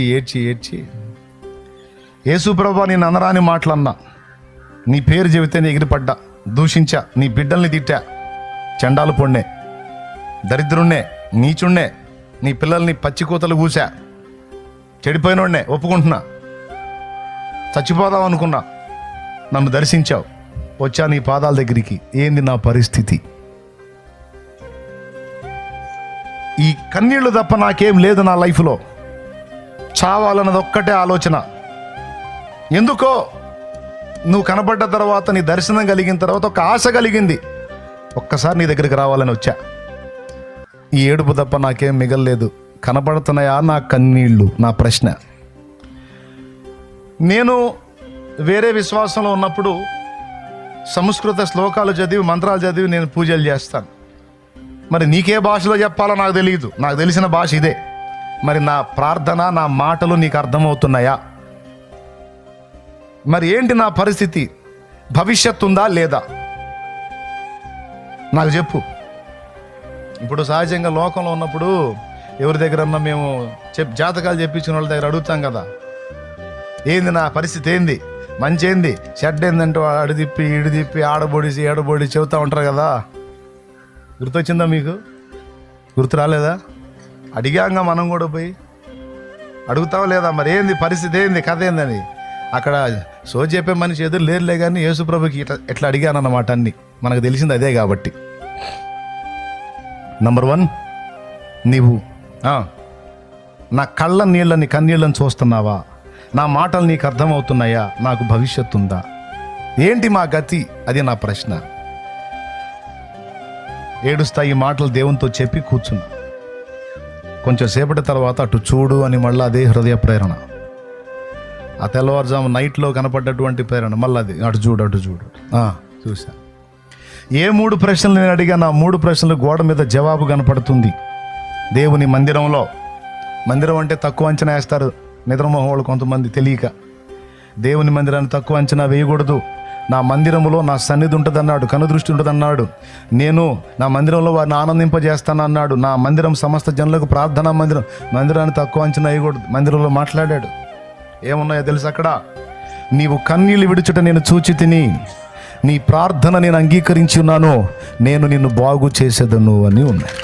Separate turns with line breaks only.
ఏడ్చి ఏడ్చి ఏడ్చి. యేసు ప్రభా నేను అనరాని మాటలన్నా నీ పేరు చెబితే నీ ఎగిరిపడ్డా దూషించా నీ బిడ్డల్ని తిట్టా చండాలు పొన్నే దరిద్రుణ్ణే నీచుణ్ణే నీ పిల్లల్ని పచ్చికూతలు కూసా చెడిపోయినోడ్నే ఒప్పుకుంటున్నా చచ్చిపోదాం అనుకున్నా నన్ను దర్శించావు వచ్చా నీ పాదాల దగ్గరికి ఏంది నా పరిస్థితి? ఈ కన్నీళ్ళు తప్ప నాకేం లేదు నా లైఫ్లో. చావాలన్నది ఒక్కటే ఆలోచన. ఎందుకో? నువ్వు కనపడ్డ తర్వాత నీ దర్శనం కలిగిన తర్వాత ఒక ఆశ కలిగింది. ఒక్కసారి నీ దగ్గరికి రావాలని వచ్చా. ఈ ఏడుపు తప్ప నాకేం మిగల్లేదు. కనబడుతున్నాయా నా కన్నీళ్ళు? నా ప్రశ్న. నేను వేరే విశ్వాసంలో ఉన్నప్పుడు సంస్కృత శ్లోకాలు చదివి మంత్రాలు చదివి నేను పూజలు చేస్తాను. మరి నీకే భాషలో చెప్పాలో నాకు తెలియదు నాకు తెలిసిన భాష ఇదే. మరి నా ప్రార్థన నా మాటలు నీకు అర్థమవుతున్నాయా? మరి ఏంటి నా పరిస్థితి? భవిష్యత్తు ఉందా లేదా? నాకు చెప్పు. ఇప్పుడు సహజంగా లోకంలో ఉన్నప్పుడు ఎవరి దగ్గరన్నా మేము చెప్ జాతకాలు చెప్పించిన వాళ్ళ దగ్గర అడుగుతాం కదా. ఏంది నా పరిస్థితి ఏంది? మంచి ఏంది? షెడ్ ఏందంటే అడు తిప్పి ఇడు తిప్పి ఆడబొడిసి ఏడబొడి చెబుతూ ఉంటారు కదా. గుర్తొచ్చిందా మీకు? గుర్తు రాలేదా? అడిగాంగా మనం కూడా పోయి. అడుగుతావా లేదా మరి? ఏంది పరిస్థితి? ఏంది? కథ ఏందని? అక్కడ సో చెప్పే మనిషి ఎదురు లేరులే కానీ యేసుప్రభుకి ఇట్లా ఎట్లా అడిగానన్నమాట అన్ని. మనకు తెలిసింది అదే కాబట్టి. నంబర్ వన్ నీవు నా కళ్ళ నీళ్ళని కన్నీళ్ళని చూస్తున్నావా? నా మాటలు నీకు అర్థమవుతున్నాయా? నాకు భవిష్యత్తు ఉందా? ఏంటి మా గతి? అది నా ప్రశ్న. ఏడుస్తాయి మాటలు దేవునితో చెప్పి కూర్చున్నా కొంచెం సేపటి తర్వాత అటు చూడు అని మళ్ళీ అదే హృదయ ప్రేరణ. ఆ తెల్లవారుజాము నైట్లో కనపడ్డటువంటి ప్రేరణ. మళ్ళీ అది అటు చూడు అటు చూడు. చూసా ఏ మూడు ప్రశ్నలు నేను అడిగాను ఆ మూడు ప్రశ్నలు గోడ మీద జవాబు కనపడుతుంది. దేవుని మందిరంలో మందిరం అంటే తక్కువ అంచనా వేస్తారు. నిద్రమోహం వాళ్ళు కొంతమంది తెలియక. దేవుని మందిరాన్ని తక్కువ అంచనా వేయకూడదు. నా మందిరములో నా సన్నిధి ఉంటుందన్నాడు కనుదృష్టి ఉంటుందన్నాడు. నేను నా మందిరంలో వారిని ఆనందింపజేస్తానన్నాడు నా మందిరం సమస్త జనులకు ప్రార్థనా మందిరం మందిరాన్ని తక్కువ అంచనా వేయకూడదు మందిరంలో మాట్లాడాడు. ఏమున్నాయో తెలుసు అక్కడ? నీవు కన్నీళ్ళు విడుచుట నేను చూచి తిని నీ ప్రార్థన నేను అంగీకరించి ఉన్నాను నేను నిన్ను బాగు చేసేదను అని ఉన్నాయి